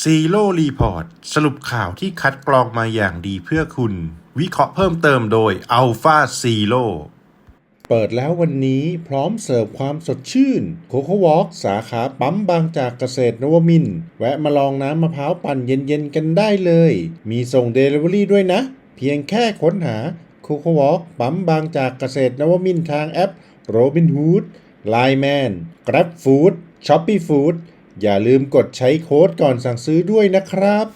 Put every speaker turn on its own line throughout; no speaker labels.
ซีโร่รีพอร์ตสรุปข่าวที่คัดกรองมาอย่างดีเพื่อคุณ วิเคราะห์เพิ่มเติมโดย Alpha Zero เปิดแล้ววันนี้พร้อมเสิร์ฟความสดชื่นโคโค่วอล์กสาขาปั๊มบางจากเกษตรนวมิน แวะมาลองน้ำมะพร้าวปั่นเย็นๆกันได้เลย มีส่งเดลิเวอรี่ด้วยนะ เพียงแค่ค้นหาโคโค่วอล์กปั๊มบางจากเกษตรนวมินทางแอป Robinhood Line Man Grab Food Shopee Food อย่าลืมกดใช้โค้ดก่อนสั่งซื้อด้วยนะครับ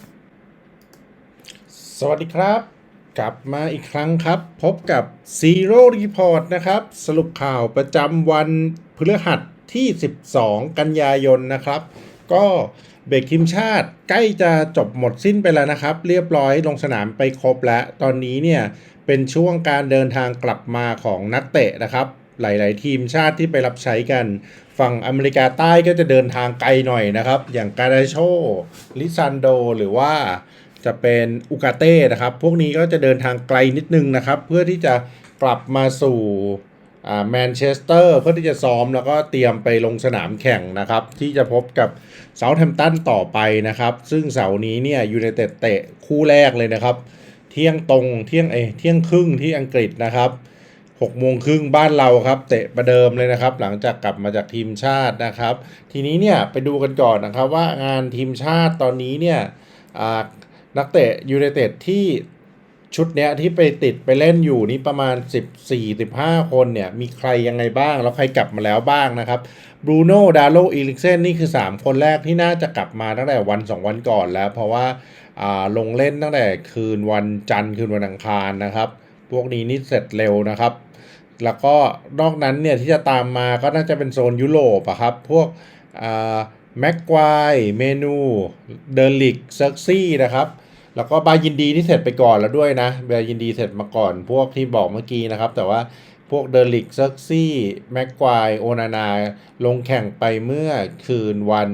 สวัสดีครับ กลับมาอีกครั้งครับ พบกับ Zero Report นะครับ สรุปข่าวประจำวันพฤหัสที่ 12 กันยายนนะครับ ก็เบรกทีมชาติใกล้จะจบหมดสิ้นไปแล้วนะครับ เรียบร้อยลงสนามไปครบแล้ว ตอนนี้เนี่ยเป็นช่วงการเดินทางกลับมาของนักเตะนะครับ หลาย ๆ ทีมชาติที่ไปรับใช้กัน ฝั่งอเมริกาใต้ก็จะเดินทางไกลหน่อยนะครับ อย่างกาดาโชลิซันโด หรือว่าจะเป็นอุกาเต้นะครับ พวกนี้ก็จะเดินทางไกลนิดนึงนะครับ เพื่อที่จะกลับมาสู่แมนเชสเตอร์เพื่อที่จะซ้อมแล้วก็เตรียมไปลงสนามแข่งนะครับ ที่จะพบกับเซาท์แฮมป์ตันต่อไปนะครับ ซึ่งเสาร์นี้เนี่ยยูไนเต็ดเตะคู่แรกเลยนะครับ เที่ยงตรงเที่ยงเอเที่ยงครึ่งที่อังกฤษนะครับ หกโมงครึ่งบ้านเราครับ เตะประเดิมเลยนะครับ หลังจากกลับมาจากทีมชาตินะครับ ทีนี้เนี่ยไปดูกันก่อนนะครับว่างานทีมชาติตอนนี้เนี่ยนักเตะยูไนเต็ดที่ชุดเนี้ยที่ไปติดไปเล่นอยู่นี่ประมาณ 14-15 คนเนี่ย มีใครยังไงบ้าง แล้วใครกลับมาแล้วบ้างนะครับบรูโน่ดาโลอีลิกเซนนี่คือ 3 คนแรกที่น่าจะกลับมาตั้งแต่วัน 2 วันก่อนแล้ว เพราะว่าลงเล่นตั้งแต่คืนวันจันทร์คืนวันอังคารนะครับ พวกนี้นี่เสร็จเร็วนะครับ แล้วก็นอกนั้นเนี่ยที่จะตามมาก็น่าจะเป็นโซนยุโรปอะครับ พวกแม็กควายเมนู เดลิกเซิร์กซี่นะครับ แล้วก็บายินดีที่เสร็จไปก่อนแล้วด้วยนะบายินดีเสร็จมาก่อน พวกที่บอกเมื่อกี้นะครับ แต่ว่าพวกเดลิกเซิร์กซี่แม็กควายโอนานา ลงแข่งไปเมื่อคืนวัน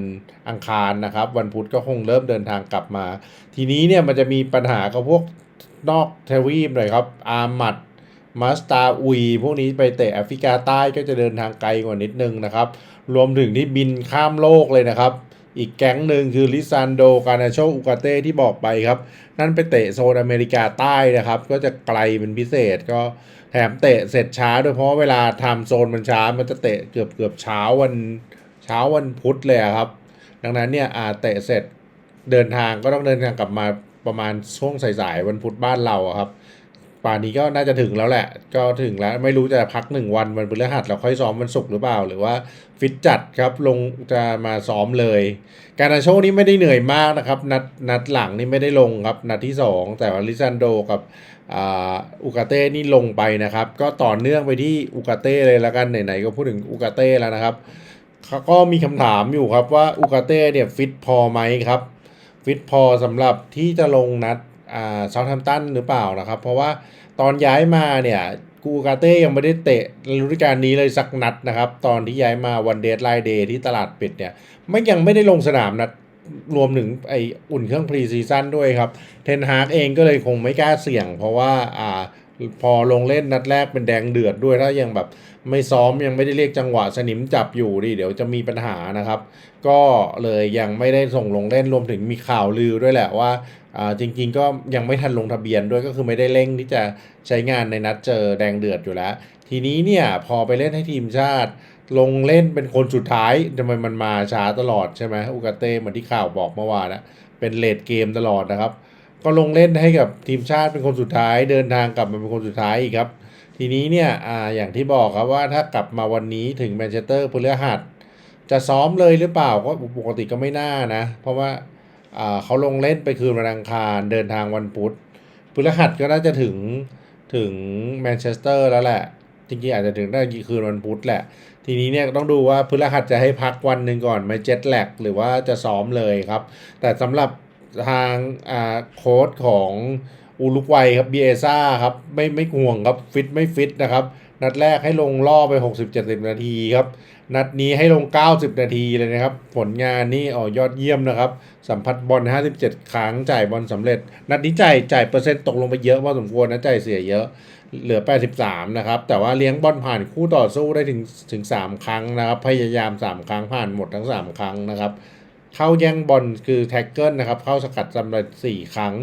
อังคารนะครับ วันพุธก็คงเริ่มเดินทางกลับมา ทีนี้เนี่ยมันจะมีปัญหากับพวก นอกทวีปหน่อยครับ อาร์มัดมาสตาอุย พวกนี้ไปเตะแอฟริกาใต้ก็จะเดินทางไกลกว่านิดนึงนะครับ รวมถึงที่บินข้ามโลกเลยนะครับ อีกแก๊งหนึ่งคือลิซานโดกานาโชอุกาเต้ที่บอกไปครับ นั่นไปเตะโซนอเมริกาใต้นะครับ ก็จะไกลเป็นพิเศษก็แถมเตะเสร็จช้าด้วยเพราะเวลาทม์โซนมันช้ามันจะเตะเกือบเกือบเช้าวันเช้าวันพุธเลยครับ ดังนั้นเนี่ยอาเตะเสร็จเดินทางก็ต้องเดินทางกลับมา ประมาณช่วงสายๆวันพุธบ้านเราอะครับป่านนี้ก็น่าจะถึงแล้วแหละ ก็ถึงแล้วไม่รู้จะพักหนึ่งวันวันพฤหัสเราค่อยซ้อมวันศุกร์หรือเปล่า หรือว่าฟิตจัดครับลงจะมาซ้อมเลย การนาโชนี่ไม่ได้เหนื่อยมากนะครับ นัดนัดหลังนี่ไม่ได้ลงครับ นัดที่ 2 แต่ว่าลิซันโดกับอ่าอุกาเต้นี่ลงไปนะครับ ก็ต่อเนื่องไปที่อุกาเต้เลยล้วกันไหนๆก็พูดถึงอุกาเต้แล้วนะครับเขาก็มีคำถามอยู่ครับว่าอุกาเต้เนี่ยฟิตพอไหมครับ ฟิตพอสำหรับที่จะลงนัดอ่าเซาท์แฮมตันหรือเปล่านะครับ เพราะว่าตอนย้ายมาเนี่ยกูกาเต้ยังไม่ได้เตะฤดูกาลนี้เลยสักนัดนะครับ ตอนที่ย้ายมาวันเดทไลน์เดย์ที่ตลาดปิดเนี่ยไม่ยังไม่ได้ลงสนามนัดรวมถึงไออุ่นเครื่องพรีซีซั่นด้วยครับ เทนฮาร์กเองก็เลยคงไม่กล้าเสี่ยง เพราะว่าอ่า พอลงเล่นนัดแรกเป็นแดงเดือดด้วยถ้ายังแบบไม่ซ้อมยังไม่ได้เรียกจังหวะสนิมจับอยู่ดิเดี๋ยวจะมีปัญหานะครับ ก็เลยยังไม่ได้ส่งลงเล่นรวมถึงมีข่าวลือด้วยแหละว่าอ่าจริง ๆ ก็ยังไม่ทันลงทะเบียนด้วยก็คือไม่ได้เร่งที่จะใช้งานในนัดเจอแดงเดือดอยู่แล้ว ทีนี้เนี่ยพอไปเล่นให้ทีมชาติ ลงเล่นเป็นคนสุดท้ายทำไมมันมาช้าตลอดใช่ไหมอุกาเต้เหมือนที่ข่าวบอกเมื่อวานนะเป็นเลดเกมตลอดนะครับ ก็ลงเล่นให้กับทีมชาติเป็นคนสุดท้าย เดินทางกลับมาเป็นคนสุดท้ายอีกครับ ทีนี้เนี่ยอ่าอย่างที่บอกครับว่าถ้ากลับมาวันนี้ถึงแมนเชสเตอร์พฤหัสจะซ้อมเลยหรือเปล่าก็ปกติก็ไม่น่านะ เพราะว่าอ่าเขาลงเล่นไปคืนวันอังคารเดินทางวันพุธพฤหัสก็น่าจะถึงถึงแมนเชสเตอร์แล้วแหละจริงๆอาจจะถึงได้คืนวันพุธแหละ ทีนี้เนี่ยต้องดูว่าพฤหัสจะให้พักวันหนึ่งก่อนไหมเจ็ตแลกหรือว่าจะซ้อมเลยครับ แต่สำหรับ ทางอ่าโค้ชของอุลุกวัยครับเบียซ่าครับไม่ไม่ห่วงครับฟิตไม่ฟิตนะครับ นัดแรกให้ลงล่อไป 60-70 นาทีครับ นัดนี้ให้ลง 90 นาทีเลยนะครับ ผลงานนี่อ๋อยอดเยี่ยมนะครับ สัมผัสบอล 57 ครั้งจ่ายบอลสำเร็จ นัดนี้จ่ายจ่ายเปอร์เซ็นต์ตกลงไปเยอะพอสมควรนะจ่ายเสียเยอะเหลือ 83 นะครับ แต่ว่าเลี้ยงบอลผ่านคู่ต่อสู้ได้ถึงถึง 3 ครั้งนะครับ พยายาม 3 ครั้งผ่านหมดทั้ง 3 ครั้งนะครับ เข้าแย่งบอลคือแท็กเกิลนะครับ เข้าสกัดสำเร็จ4 ครั้ง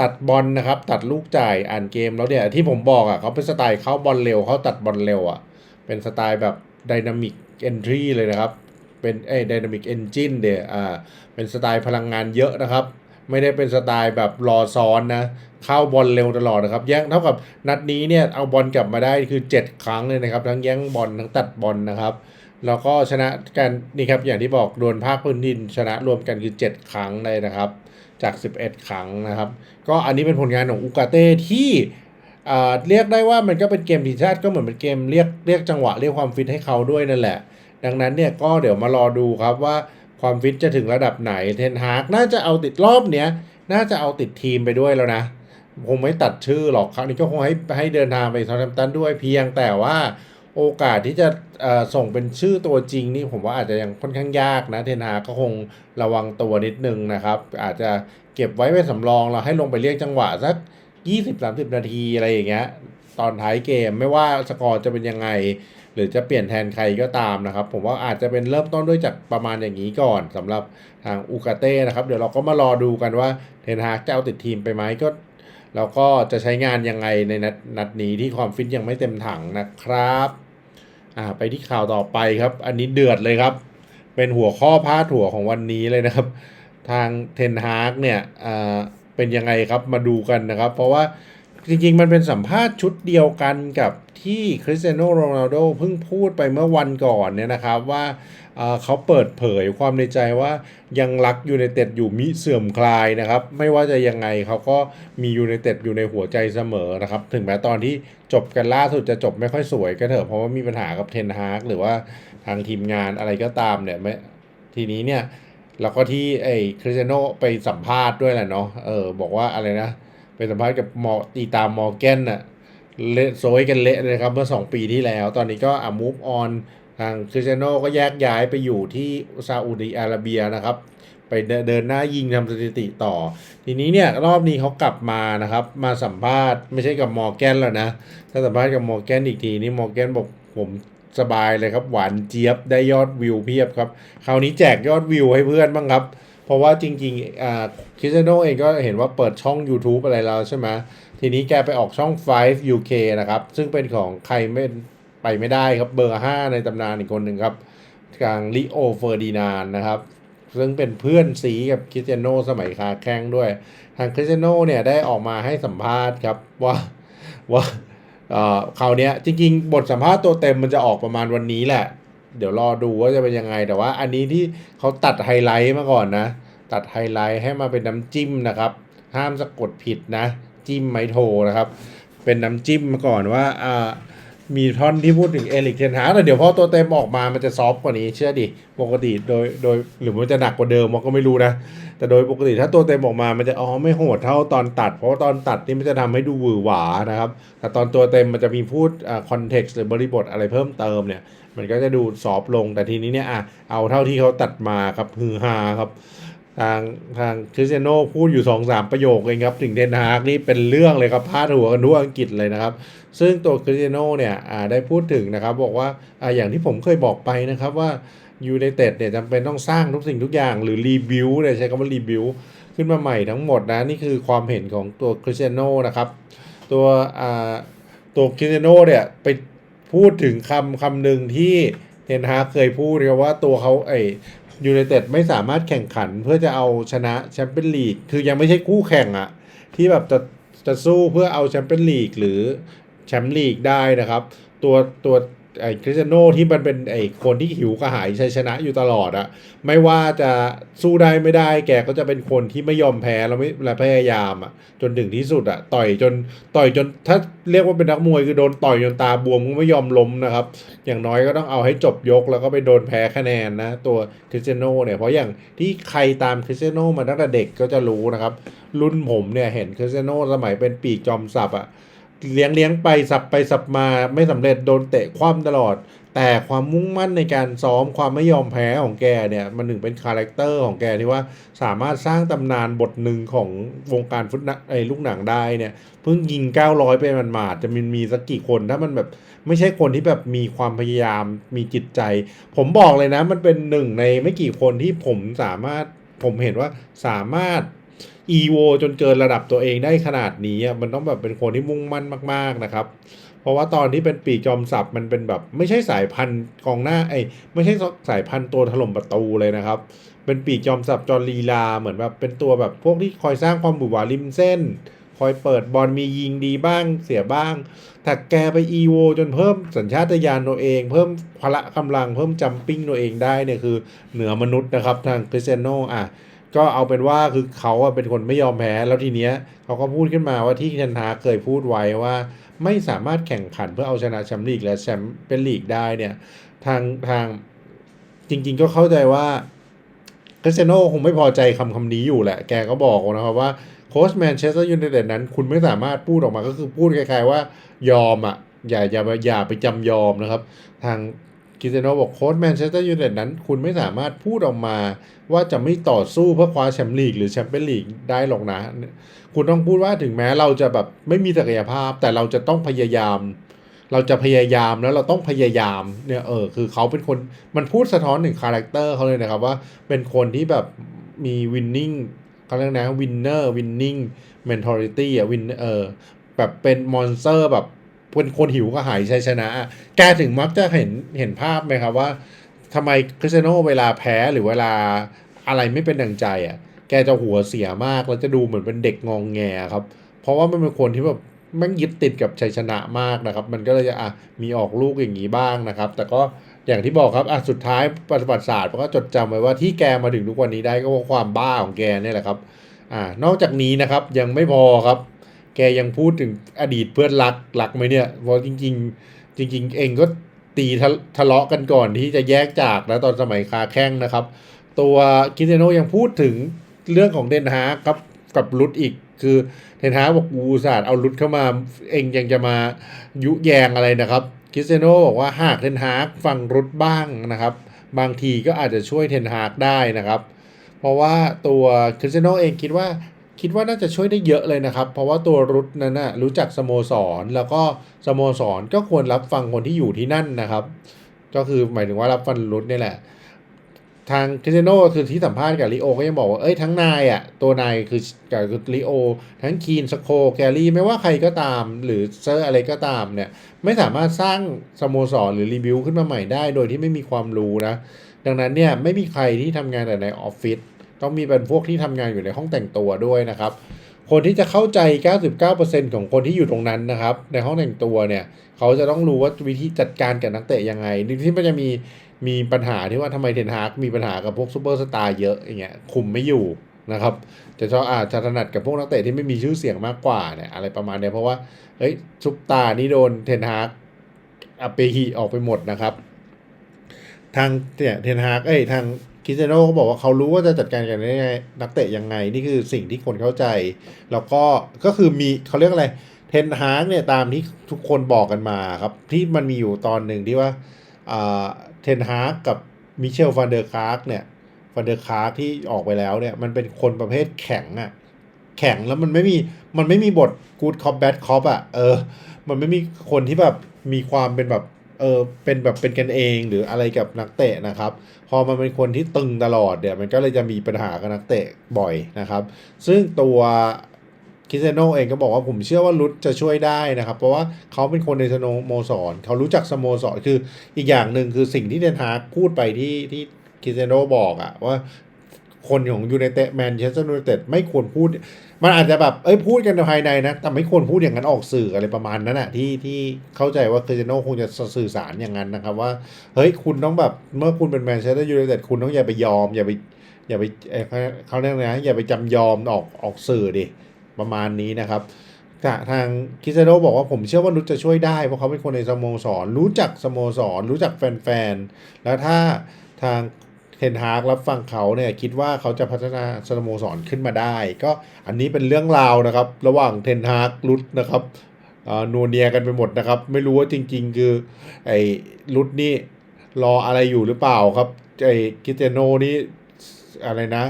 ตัดบอลนะครับ ตัดลูกจ่ายอ่านเกมแล้วเนี่ยที่ผมบอกอะเขาเป็นสไตล์เข้าบอลเร็วเขาตัดบอลเร็วอะ เป็นสไตล์แบบดินามิกเอนทรีเลยนะครับ เป็นเอ้ดินามิกเอนจินเดียอ่าเป็นสไตล์พลังงานเยอะนะครับ ไม่ได้เป็นสไตล์แบบรอซ้อนนะเข้าบอลเร็วตลอดนะครับแย่งเท่ากับนัดนี้เนี่ยเอาบอลกลับมาได้คือ 7 ครั้งเลยนะครับ ทั้งแย่งบอลทั้งตัดบอลนะครับ แล้วก็ชนะกันนี่ครับอย่างที่บอกโดวลภาคพื้นดิน ชนะรวมกันคือ 7 ครั้งเลยนะครับ จาก 11 ครั้งนะครับ ก็อันนี้เป็นผลงานของอูกาเต้ที่อ่าเรียกได้ว่ามันก็เป็นเกมทีมชาติก็เหมือนเป็นเกมเรียกเรียกจังหวะเรียกความฟิตให้เขาด้วยนั่นแหละ ดังนั้นเนี่ยก็เดี๋ยวมารอดูครับว่าความฟิตจะถึงระดับไหนเทนฮากน่าจะเอาติดรอบเนี้ยน่าจะเอาติดทีมไปด้วยแล้วนะคงไม่ตัดชื่อหรอกครั้งนี้ก็คงให้ให้เดินทางไปซา u t แ a มตันด้วยเพียงแต่ว่า โอกาสที่จะส่งเป็นชื่อตัวจริงนี่ผมว่าอาจจะยังค่อนข้างยากนะเทนฮาก็คงระวังตัวนิดนึงนะครับ อาจจะเก็บไว้เป็นสำรองเราให้ลงไปเรียกจังหวะสัก 20-30 นาทีอะไรอย่างเงี้ยตอนท้ายเกมไม่ว่าสกอร์จะเป็นยังไง หรือจะเปลี่ยนแทนใครก็ตามนะครับ ผมว่าอาจจะเป็นเริ่มต้นด้วยจากประมาณอย่างนี้ก่อนสำหรับทางอูกาเต้นะครับ เดี๋ยวเราก็มารอดูกันว่าเทนฮากจะเอาติดทีมไปไหมก็เราก็จะใช้งานยังไงในนัดนัดนี้ที่ความฟิตยังไม่เต็มถังนะครับ อ่าไปที่ข่าวต่อไปครับ อันนี้เดือดเลยครับ เป็นหัวข้อพาดหัวของวันนี้เลยนะครับ ทางเทนฮาร์กเนี่ยอ่าเป็นยังไงครับมาดูกันนะครับ เพราะว่าจริงๆ มันเป็นสัมภาษณ์ชุดเดียวกันกับที่คริสเตียโนโรนัลโดเพิ่งพูดไปเมื่อวันก่อนเนี่ยนะครับว่า เขาเปิดเผยความในใจว่ายังรักยูไนเต็ดอยู่มิเสื่อมคลายนะครับ ไม่ว่าจะยังไงเขาก็มียูไนเต็ดอยู่ในหัวใจเสมอนะครับ ถึงแม้ตอนที่จบกันล่าสุดจะจบไม่ค่อยสวยก็เถอะเพราะว่ามีปัญหากับเทนฮากหรือว่าทางทีมงานอะไรก็ตามเนี่ยทีนี้เนี่ยแล้วก็ที่ไอ้คริสเตียโนไปสัมภาษณ์ด้วยแหละเนาะเออบอกว่าอะไรนะ ไปสัมภาษณ์กับมอตีตามมอร์แกนน่ะเละโซยกันเละเลยครับเมื่อ 2 ปีที่แล้ว ตอนนี้ก็อะมูฟออน ทางคริสเตียโนก็แยกย้ายไปอยู่ที่ซาอุดิอาระเบียนะครับ ไปเดินเดินหน้ายิงทำสถิติต่อ ทีนี้เนี่ยรอบนี้เขากลับมานะครับ มาสัมภาษณ์ไม่ใช่กับมอร์แกนแล้วนะ ถ้าสัมภาษณ์กับมอร์แกนอีกทีนี่มอร์แกนบอกผมสบายเลยครับ หวานเจี๊ยบได้ยอดวิวเพียบครับคราวนี้แจกยอดวิวให้เพื่อนบ้างครับ เพราะว่าจริงๆอ่าคริสเตียโนเองก็เห็นว่าเปิดช่อง YouTube อะไรแล้วใช่ไหมทีนี้แกไปออกช่อง 5 UK นะครับ ซึ่งเป็นของใครไม่ ไปไม่ได้ครับเบอร์ 5 ในตำนานอีกคนหนึ่งครับกลางลิโอเฟอร์ดินานนะครับ ซึ่งเป็นเพื่อนซีกับคริสเตียโนสมัยคาแข้งด้วย ทางคริสเตียโนเนี่ยได้ออกมาให้สัมภาษณ์ครับว่าว่าเออคราวนี้จริงๆ บทสัมภาษณ์ตัวเต็มมันจะออกประมาณวันนี้แหละ เดี๋ยวรอดูว่าจะเป็นยังไง แต่ว่าอันนี้ที่เขาตัดไฮไลท์มาก่อนนะ ตัดไฮไลท์ให้มาเป็นน้ำจิ้มนะครับ ห้ามสะกดผิดนะ จิ้มไมโทรนะครับ เป็นน้ำจิ้มมาก่อนว่าอ่า มีท่อนที่พูดถึงเอลิกเทนฮาแต่เดี๋ยวพอตัวเต็มออกมามันจะซอฟกว่านี้เชื่อดิปกติโดยโดยหรือมันจะหนักกว่าเดิมมันก็ไม่รู้นะ แต่โดยปกติถ้าตัวเต็มออกมามันจะอ๋อไม่โหดเท่าตอนตัด เพราะว่าตอนตัดนี่มันจะทำให้ดูหวือหวานะครับ แต่ตอนตัวเต็มมันจะมีพูดอ่าคอนเท็กซ์หรือบริบทอะไรเพิ่มเติมเนี่ย มันก็จะดูซอฟลงแต่ทีนี้เนี่ยอะเอาเท่าที่เขาตัดมาครับฮือฮาครับ ทางทางคริสเตียโนพูดอยู่สองสามประโยคเองครับถึงเดนฮาร์กนี่เป็นเรื่องเลยครับพาดหัวกันทั่วอังกฤษเลยนะครับ ซึ่งตัวคริสเตียโนเนี่ยได้พูดถึงนะครับ บอกว่าออย่างที่ผมเคยบอกไปนะครับว่ายูไนเต็ดเนี่ยจำเป็นต้องสร้างทุกสิ่งทุกอย่างหรือรีบิวเนี่ยใช้คำว่ารีบิวขึ้นมาใหม่ทั้งหมดนะ นี่คือความเห็นของตัวคริสเตียโนนะครับตัวตัวคริสเตียโนเนี่ยไปพูดถึงคำคำหนึ่งที่เทนฮาเคยพูดนะครับว่าตัวเขาไอ ยูไนเต็ดไม่สามารถแข่งขันเพื่อจะเอาชนะแชมเปี้ยนลีกคือยังไม่ใช่คู่แข่งอะที่แบบจะจะสู้เพื่อเอาแชมเปี้ยนลีกหรือแชมป์ลีกได้นะครับ ตัวตัว ไอ้คริสเตียโนที่มันเป็นไอ้คนที่หิวกระหายชัยชนะอยู่ตลอดอะไม่ว่าจะสู้ได้ไม่ได้แกก็จะเป็นคนที่ไม่ยอมแพ้แล้วไม่และพยายามอะจนถึงที่สุดอะต่อยจนต่อยจนถ้าเรียกว่าเป็นนักมวยคือโดนต่อยจนตาบวมก็ไม่ยอมล้มนะครับ อย่างน้อยก็ต้องเอาให้จบยกแล้วก็ไปโดนแพ้คะแนนนะตัวคริสเตียโนเนี่ยเพราะอย่างที่ใครตามคริสเตียโนมาตั้งแต่เด็กก็จะรู้นะครับรุ่นผมเนี่ยเห็นคริสเตียโนสมัยเป็นปีกจอมสับอะ เลี้ยงเลี้ยงไปสับไปสับมาไม่สำเร็จโดนเตะคว่ำตลอด แต่ความมุ่งมั่นในการซ้อมความไม่ยอมแพ้ของแกเนี่ย มันถึงเป็นคาแรคเตอร์ของแกที่ว่าสามารถสร้างตำนานบทหนึ่งของวงการฟุตนะไอ้ลูกหนังได้เนี่ย เพิ่งยิง 900ไปมันหมาดจะมีมีสักกี่คนถ้ามันแบบไม่ใช่คนที่แบบมีความพยายามมีจิตใจ ผมบอกเลยนะ มันเป็นหนึ่งในไม่กี่คนที่ผมสามารถผมเห็นว่าสามารถ EVO จนเกินระดับตัวเองได้ขนาดนี้อะมันต้องแบบเป็นคนที่มุ่งมั่นมาก ๆนะครับ เพราะว่าตอนที่เป็นปีจอมสับมันเป็นแบบ ไม่ใช่สายพันธุ์กองหน้าไอ้ไม่ใช่สายพันธุ์ตัวถล่มประตูเลยนะครับ เป็นปีจอมสับจอร์ลีลาเหมือนแบบเป็นตัวแบบพวกที่คอยสร้างความบุหวาริมเส้น คอยเปิดบอลมียิงดีบ้างเสียบ้างแต่แกไปอีโวจนเพิ่มสัญชาตญาณตัวเอง เพิ่มพละกำลังเพิ่มจัมปิ้งตัวเองได้เนี่ยคือเหนือมนุษย์นะครับทางคริสเตียโนอะ ก็เอาเป็นว่าคือเขาเป็นคนไม่ยอมแพ้แล้วทีเนี้ยเขาก็พูดขึ้นมาว่าที่เทนฮาเคยพูดไว้ว่า ไม่สามารถแข่งขันเพื่อเอาชนะแชมป์ลีกและแชมป์เป็นลีกได้เนี่ยทางทางจริง ๆ ก็เข้าใจว่าคริสเตียโนคงไม่พอใจคำคำนี้อยู่แหละ แกก็บอกนะครับว่าโค้ชแมนเชสเตอร์ยูไนเต็ดนั้น คุณไม่สามารถพูดออกมาก็คือพูดคล้ายๆว่ายอมอะอย่าอย่าอย่าไปจำยอมนะครับ ทาง คริเตียโนบอกโค้ชแมนเชสเตอร์ยูไนเต็ดนั้น คุณไม่สามารถพูดออกมา ว่าจะไม่ต่อสู้เพื่อคว้าแชมป์ลีกหรือแชมเปี้ยนลีกได้หรอกนะ คุณต้องพูดว่าถึงแม้เราจะแบบไม่มีศักยภาพ แต่เราจะต้องพยายาม เราจะพยายามแล้วเราต้องพยายามเนี่ยเออคือเขาเป็นคนมันพูดสะท้อนถึงคาแรคเตอร์เขาเลยนะครับว่าเป็นคนที่แบบมีวินนิ่งเขาเรียกนะวินเนอร์วินนิ่งเมนทอริตี้อะวินเออแบบเป็นมอนสเตอร์แบบ เป็นคนหิวก็หายชัยชนะ แกถึงมักจะเห็นเห็นภาพไหมครับว่าทำไมคริสเตียโนเวลาแพ้หรือเวลาอะไรไม่เป็นดังใจอะ แกจะหัวเสียมากแล้วจะดูเหมือนเป็นเด็กงองแงครับ เพราะว่ามันเป็นคนที่แบบแม่งยึดติดกับชัยชนะมากนะครับ มันก็เลยจะอะมีออกลูกอย่างนี้บ้างนะครับ แต่ก็อย่างที่บอกครับอะสุดท้ายประวัติศาสตร์มันก็จดจำไว้ว่าที่แกมาถึงทุกวันนี้ได้ก็เพราะความบ้าของแกเนี่ยแหละครับอ่านอกจากนี้นะครับยังไม่พอครับ แกยังพูดถึงอดีตเพื่อนรักรักไหมเนี่ยเพราะจริง ๆ จริง ๆ เองก็ตีทะเลาะกันก่อนที่จะแยกจากนะตอนสมัยคาแข้งนะครับ ตัวคิเตียโนยังพูดถึงเรื่องของเดนฮาครับกับลุดอีกคือเดนฮาบอกกูอุตสาดเอาลุดเข้ามาเองยังจะมายุแยงอะไรนะครับคิเตียโนบอกว่าหากเทนฮาฟังรุดบ้างนะครับ บางทีก็อาจจะช่วยเทนฮากได้นะครับ เพราะว่าตัวคริสเตโนเองคิดว่า คิดว่าน่าจะช่วยได้เยอะเลยนะครับ เพราะว่าตัวรุดนั้นนะรู้จักสโมสร แล้วก็สโมสรก็ควรรับฟังคนที่อยู่ที่นั่นนะครับ ก็คือหมายถึงว่ารับฟังรุดนี่แหละ ทางคริสเตโนคือที่สัมภาษณ์กับลิโอก็ยังบอกว่า เอ้ยทั้งนายอะตัวนายคือกับลิโอ ทั้งคีนสโคแกรี่ไม่ว่าใครก็ตาม หรือเซอร์อะไรก็ตามเนี่ย ไม่สามารถสร้างสโมสรหรือรีวิวขึ้นมาใหม่ได้ โดยที่ไม่มีความรู้นะดังนั้นเนี่ยไม่มีใครที่ทำงานแต่ในออฟฟิศ ต้องมีเป็นพวกที่ทำงานอยู่ในห้องแต่งตัวด้วยนะครับ คนที่จะเข้าใจ 99%ของคนที่อยู่ตรงนั้นนะครับ ในห้องแต่งตัวเนี่ย เขาจะต้องรู้ว่าวิธีจัดการกับนักเตะยังไงที่มันจะมีมีปัญหาที่ว่าทำไมเทนฮากมีปัญหากับพวกซูเปอร์สตาร์เยอะอย่างเงี้ยคุมไม่อยู่นะครับจะชอบอาจจะถนัดกับพวกนักเตะที่ไม่มีชื่อเสียงมากกว่าเนี่ยอะไรประมาณเนี้ยเพราะว่าเฮ้ยซุปตาร์นี่โดนเทนฮากอัปเปฮีออกไปหมดนะครับ ทางเนี่ยเทนฮากเอ้ยทาง คริสเตียโนเขาบอกว่าเขารู้ว่าจะจัดการกันยังไงนักเตะยังไง นี่คือสิ่งที่คนเข้าใจ แล้วก็ก็คือมีเขาเรียกอะไรเทนฮากเนี่ยตามที่ทุกคนบอกกันมาครับ ที่มันมีอยู่ตอนหนึ่งที่ว่าอ่าเทนฮากกับมิเชลฟันเดอร์คาร์กเนี่ยฟันเดอร์คาร์กที่ออกไปแล้วเนี่ยมันเป็นคนประเภทแข็งอะแข็งแล้วมันไม่มีมันไม่มีบทกูดคอปแบดคอปอะเออ มันไม่มีคนที่แบบมีความเป็นแบบ เออเป็นแบบเป็นกันเองหรืออะไรกับนักเตะนะครับ พอมันเป็นคนที่ตึงตลอดเนี่ยมันก็เลยจะมีปัญหากับนักเตะบ่อยนะครับ ซึ่งตัวคิเตยโนเองก็บอกว่าผมเชื่อว่ารุดจะช่วยได้นะครับ เพราะว่าเขาเป็นคนในสโมสรเขารู้จักสโมสรคืออีกอย่างหนึ่งคือสิ่งที่เดนฮาพูดไปที่ที่คิเตยโนบอกอะว่า คนของยูไนเต็ดแมนเชสเตอร์ยูไนเต็ดไม่ควรพูด มันอาจจะแบบเอ้ยพูดกันภายในนะ แต่ไม่ควรพูดอย่างนั้นออกสื่ออะไรประมาณนั้นอะที่ที่เข้าใจว่าคริสเตียโนคงจะสื่อสารอย่างนั้นนะครับ ว่าเฮ้ยคุณต้องแบบเมื่อคุณเป็นแมนเชสเตอร์ยูไนเต็ดคุณต้องอย่าไปยอม อย่าไปอย่าไปเขาเรียกนะอย่าไปจำยอมออกออกสื่อดิประมาณนี้นะครับทางคริสเตียโนบอกว่าผมเชื่อว่ารุดจะช่วยได้ เพราะเขาเป็นคนในสโมสร รู้จักสโมสร รู้จักแฟนๆ แล้วถ้าทาง เทนฮากรับฟังเขาเนี่ยคิดว่าเขาจะพัฒนาสโมสรขึ้นมาได้ ก็อันนี้เป็นเรื่องราวนะครับ ระหว่างเทนฮากรุดนะครับอ่อนัวเนียกันไปหมดนะครับ ไม่รู้ว่าจริง ๆ คือไอ้รุดนี่รออะไรอยู่หรือเปล่าครับไอ้คิเตโนนี่อะไรนะ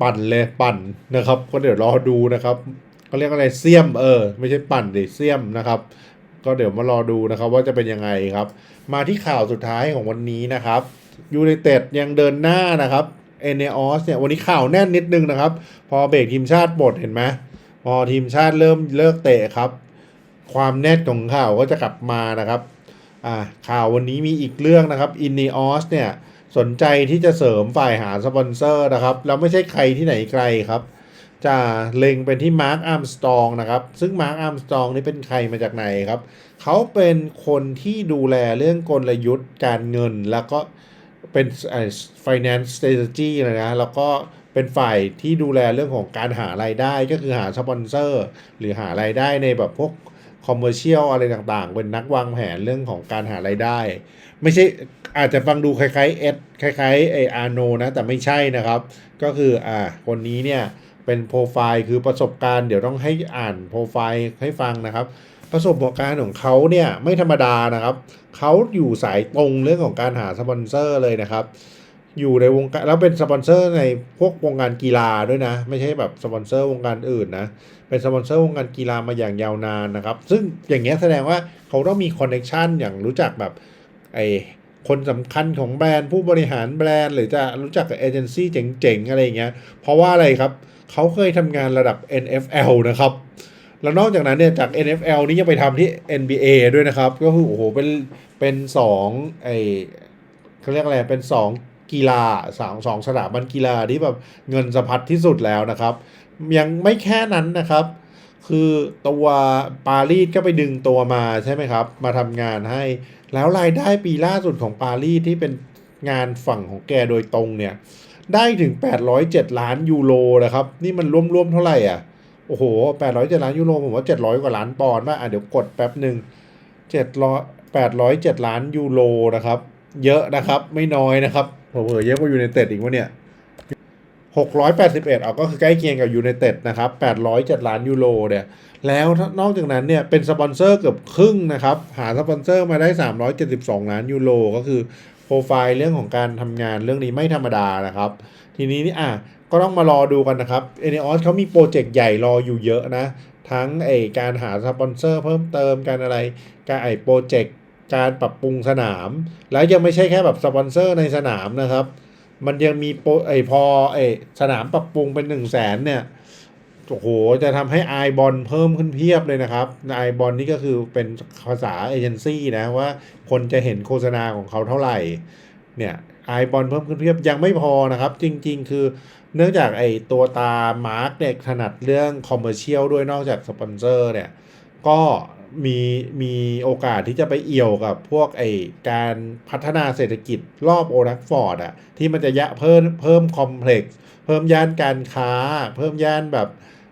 ปั่นเลยปั่นนะครับ ก็เดี๋ยวรอดูนะครับเขาเรียกอะไรเสียมเออ ไม่ใช่ปั่นดิเสียมนะครับ ก็เดี๋ยวมารอดูนะครับ ว่าจะเป็นยังไงครับ มาที่ข่าวสุดท้ายของวันนี้นะครับ ยูไนเต็ดยังเดินหน้านะครับเอเนอสเนี่ยวันนี้ข่าวแน่นนิดนึงนะครับ พอเบรกทีมชาติหมดเห็นไหมพอทีมชาติเริ่มเลิกเตะครับ ความแน่นของข่าวก็จะกลับมานะครับอ่าข่าววันนี้มีอีกเรื่องนะครับอินเนอสเนี่ยสนใจที่จะเสริมฝ่ายหาสปอนเซอร์นะครับแล้วไม่ใช่ใครที่ไหนไกลครับ จะเล็งเป็นที่มาร์คอาร์มสตองนะครับ ซึ่งมาร์คอาร์มสตองนี่เป็นใครมาจากไหนครับ เขาเป็นคนที่ดูแลเรื่องกลยุทธ์การเงินแล้วก็ เป็นเอ่อ finance strategy เลยนะแล้วก็เป็นฝ่ายที่ดูแลเรื่องของการหารายได้ก็คือหาสปอนเซอร์ หรือหารายได้ในแบบพวกคอมเมอร์เชียลอะไรต่างๆ เป็นนักวางแผนเรื่องของการหารายได้ ไม่ใช่อาจจะฟังดูคล้ายๆเอสคล้ายๆไออาโนนะ แต่ไม่ใช่นะครับ ก็คืออ่าคนนี้เนี่ยเป็นโปรไฟล์คือประสบการณ์เดี๋ยวต้องให้อ่านโปรไฟล์ให้ฟังนะครับ ประสบการณ์ของเขาเนี่ยไม่ธรรมดานะครับเขาอยู่สายตรงเรื่องของการหาสปอนเซอร์เลยนะครับ อยู่ในวงการแล้วเป็นสปอนเซอร์ในพวกวงการกีฬาด้วยนะ ไม่ใช่แบบสปอนเซอร์วงการอื่นนะเป็นสปอนเซอร์วงการกีฬามาอย่างยาวนานนะครับ ซึ่งอย่างเงี้ยแสดงว่าเขาต้องมีคอนเน็ชันอย่างรู้จักแบบไอคนสำคัญของแบรนด์ผู้บริหารแบรนด์ หรือจะรู้จักกับเอเจนซี่เจ๋งๆ อะไรอย่างเงี้ย เพราะว่าอะไรครับ เขาเคยทำงานระดับ NFL นะครับ แล้วนอกจากนั้นเนี่ยจาก NFL นี่ยังไปทำที่ NBA ด้วยนะครับ ก็คือโอ้โหเป็นเป็นสองไอเขาเรียกอะไรเป็นสองกีฬาสองสองสถาบันกีฬาที่แบบเงินสะพัดที่สุดแล้วนะครับ ยังไม่แค่นั้นนะครับ คือตัวปารีสก็ไปดึงตัวมาใช่ไหมครับ มาทำงานให้ แล้วรายได้ปีล่าสุดของปารีสที่เป็นงานฝั่งของแกโดยตรงเนี่ย ได้ถึง 807 ล้านยูโรนะครับ นี่มันรวมๆเท่าไหร่อะ โอ้โห807ล้านยูโรผมว่า700กว่าล้านปอนด์ว่าอะเดี๋ยวกดแป๊บหนึ่ง700 807ล้านยูโรนะครับ เยอะนะครับ ไม่น้อยนะครับเผอเยอะกว่ายูไนเต็ดอีกวะเนี่ย681เอ็ดเอาก็คือใกล้เคียงกับยูไนเต็ดนะครับ807ล้านยูโรเนี่ย แล้วนอกจากนั้นเนี่ยเป็นสปอนเซอร์เกือบครึ่งนะครับ หาสปอนเซอร์มาได้372ล้านยูโรก็คือโปรไฟล์เรื่องของการทำงานเรื่องนี้ไม่ธรรมดานะครับ ทีนี้นี่อะ ก็ต้องมารอดูกันนะครับเอเนอสเขามีโปรเจกต์ใหญ่รออยู่เยอะนะ ทั้งไอการหาสปอนเซอร์เพิ่มเติมการอะไร การไอโปรเจกต์การปรับปรุงสนาม แล้วยังไม่ใช่แค่แบบสปอนเซอร์ในสนามนะครับ มันยังมีโปรไอพอไอสนามปรับปรุงเป็นหนึ่งแสนเนี่ยโอ้โห จะทำให้ไอบอลเพิ่มขึ้นเพียบเลยนะครับไอบอลนี่ก็คือเป็นภาษาเอเจนซี่นะว่าคนจะเห็นโฆษณาของเขาเท่าไหร่ เนี่ยไอบอลเพิ่มขึ้นเพียบยังไม่พอนะครับ จริง ๆ คือ เนื่องจากไอตัวตามาร์กเนี่ยถนัดเรื่องคอมเมอร์เชียลด้วยนอกจากสปอนเซอร์เนี่ย ก็มีมีโอกาสที่จะไปเอี่ยวกับพวกไอการพัฒนาเศรษฐกิจรอบโอนักฟอร์ดอะที่มันจะยะเพิ่มเพิ่มคอมเพล็กซ์เพิ่มย่านการค้า เพิ่มย่านแบบ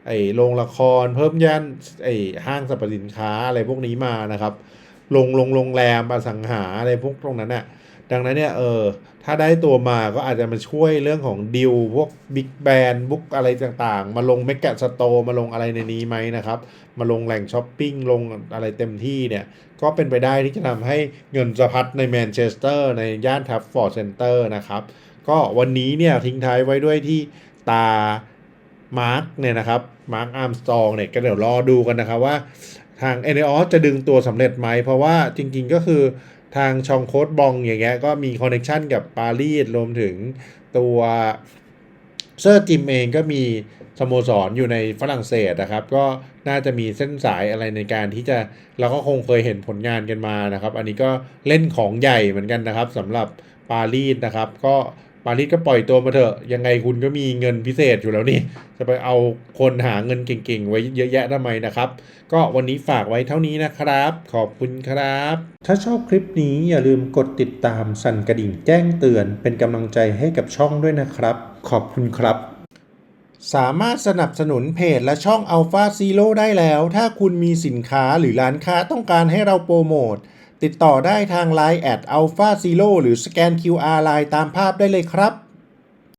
ไอโรงละคร เพิ่มย่านไอห้างสรรพสินค้าอะไรพวกนี้มานะครับ ลงลงโรงแรมอสังหาอะไรพวกตรงนั้นน่ะ ดังนั้นเนี่ยเออถ้าได้ตัวมาก็อาจจะมาช่วยเรื่องของดิวพวกบิ๊กแบนบุ๊กอะไรต่างๆ มาลงเมกะสโตมาลงอะไรในนี้ไหมนะครับ มาลงแหล่งช้อปปิ้งลงอะไรเต็มที่เนี่ย ก็เป็นไปได้ที่จะทำให้เงินสะพัดในแมนเชสเตอร์ในย่านทัฟฟอร์ดเซ็นเตอร์นะครับ ก็วันนี้เนี่ยทิ้งท้ายไว้ด้วยที่ตามาร์กเนี่ยนะครับมาร์กอาร์มสตองเนี่ยก็เดี๋ยวรอดูกันนะครับว่าทางเอเนอสจะดึงตัวสำเร็จไหม เพราะว่าจริงๆก็คือ ทางชองโคดบองอย่างเงี้ยก็มีคอนเนคชันกับปารีสรวมถึงตัวเซอร์จิมเองก็มีสโมสรอยู่ในฝรั่งเศสนะครับ ก็น่าจะมีเส้นสายอะไรในการที่จะเราก็คงเคยเห็นผลงานกันมานะครับ อันนี้ก็เล่นของใหญ่เหมือนกันนะครับสำหรับปารีสนะครับ ก็ ปารีสก็ปล่อยตัวมาเถอะยังไงคุณก็มีเงินพิเศษอยู่แล้วนี่ จะไปเอาคนหาเงินเก่งๆ ไว้เยอะแยะทำไมนะครับ ก็วันนี้ฝากไว้เท่านี้นะครับ ขอบคุณครับ ถ้าชอบคลิปนี้อย่าลืมกดติดตามสั่นกระดิ่งแจ้งเตือน เป็นกำลังใจให้กับช่องด้วยนะครับ ขอบคุณครับ สามารถสนับสนุนเพจและช่อง Alpha Zero ได้แล้ว ถ้าคุณมีสินค้าหรือร้านค้าต้องการให้เราโปรโมท ติดต่อได้ทาง Line at Alpha Zero หรือสแกน QR ไลน์ตามภาพได้เลยครับ